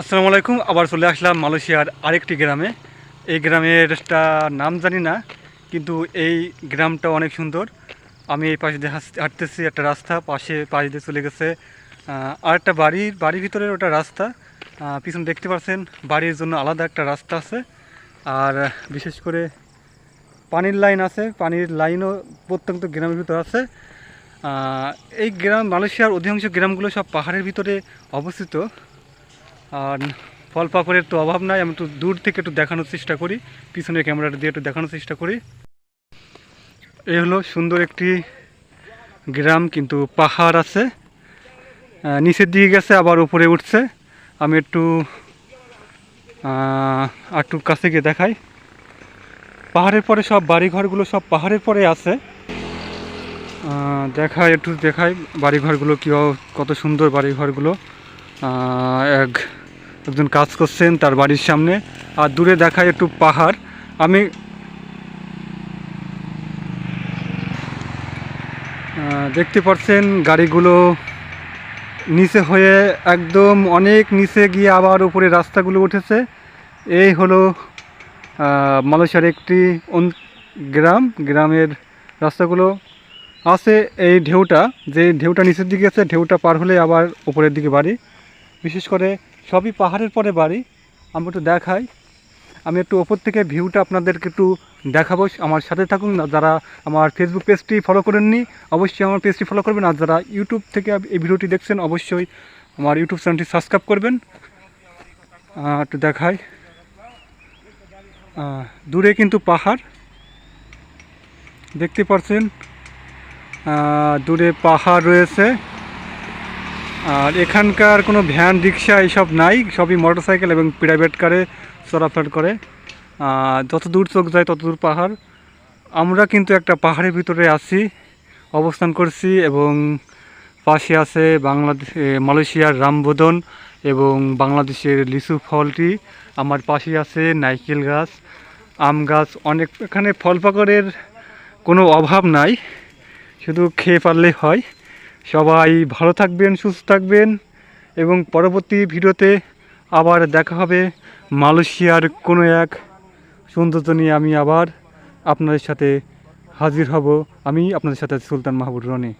আসসালামু আলাইকুম, আবার চলে আসলাম মালয়েশিয়ার আরেকটি গ্রামে। এই গ্রামের একটা নাম জানি না, কিন্তু এই গ্রামটা অনেক সুন্দর। আমি এই পাশে দিয়ে হাঁটতেছি, একটা রাস্তা পাশে পাশ দিয়ে চলে গেছে। আর একটা বাড়ির বাড়ির ভিতরের ওটা রাস্তা। পিছনে দেখতে পাচ্ছেন, বাড়ির জন্য আলাদা একটা রাস্তা আছে। আর বিশেষ করে পানির লাইন আছে, পানির লাইনও প্রত্যন্ত গ্রামের ভিতর আছে। এই গ্রাম মালয়েশিয়ার অধিকাংশ গ্রামগুলো সব পাহাড়ের ভিতরে অবস্থিত। আর ফল পাকড়ের তো অভাব নাই, আমি একটু দূর থেকে একটু দেখানোর চেষ্টা করি, পিছনের ক্যামেরাটা দিয়ে একটু দেখানোর চেষ্টা করি। এই হলো সুন্দর একটি গ্রাম, কিন্তু পাহাড় আছে। নিচের দিকে গেছে, আবার উপরে উঠছে। আমি একটু একটু কাছে গিয়ে দেখাই। পাহাড়ের পরে সব বাড়িঘরগুলো সব পাহাড়ের পরে আছে। দেখাই, একটু দেখাই বাড়িঘরগুলো কী কত সুন্দর বাড়িঘরগুলো। এক একজন কাজ করছেন তার বাড়ির সামনে। আর দূরে দেখায় একটু পাহাড়। আমি দেখতে পাচ্ছেন গাড়িগুলো নিচে হয়ে একদম অনেক নিচে গিয়ে আবার উপরে রাস্তাগুলো উঠেছে। এই হলো মালয়েশিয়ার একটি গ্রাম। গ্রামের রাস্তাগুলো আছে এই ঢেউটা। যে ঢেউটা নিচের দিকে আছে ঢেউটা পার হলে আবার উপরের দিকে বাড়ি। বিশেষ করে সবই পাহাড়ের পরে বাড়ি। আমি একটু দেখাই। আমি একটু ওপর থেকে ভিউটা আপনাদেরকে একটু দেখাবো। আমার সাথে থাকুন। যারা আমার ফেসবুক পেজটি ফলো করেননি, অবশ্যই আমার পেজটি ফলো করবেন। আর যারা ইউটিউব থেকে এই ভিডিওটি দেখছেন, অবশ্যই আমার ইউটিউব চ্যানেলটি সাবস্ক্রাইব করবেন। একটু দেখাই। দূরে কিন্তু পাহাড়। দেখতে পাচ্ছেন দূরে পাহাড় রয়েছে। আর এখানকার কোনো ভ্যান, রিক্সা এইসব নাই, সবই মোটরসাইকেল এবং প্রাইভেট কারে চলাফেরা করে। যত দূর চোখ যায় তত দূর পাহাড়। আমরা কিন্তু একটা পাহাড়ের ভিতরে আছি, অবস্থান করছি এবং পাশে আছে বাংলাদেশ মালয়েশিয়ার রামবোদন এবং বাংলাদেশের লিচু ফলটি। আমার পাশে আছে নাইকেল গাছ, আম গাছ, অনেক, এখানে ফল পাকড়ের কোনো অভাব নাই, শুধু খেয়ে পারলে হয়। সবাই ভালো থাকবেন, সুস্থ থাকবেন এবং পরবর্তী ভিডিওতে আবার দেখা হবে মালয়েশিয়ার কোনো এক সৌন্দর্য নিয়ে আমি আবার আপনাদের সাথে হাজির হব। আমি আপনাদের সাথে সুলতান মাহবুব রনি।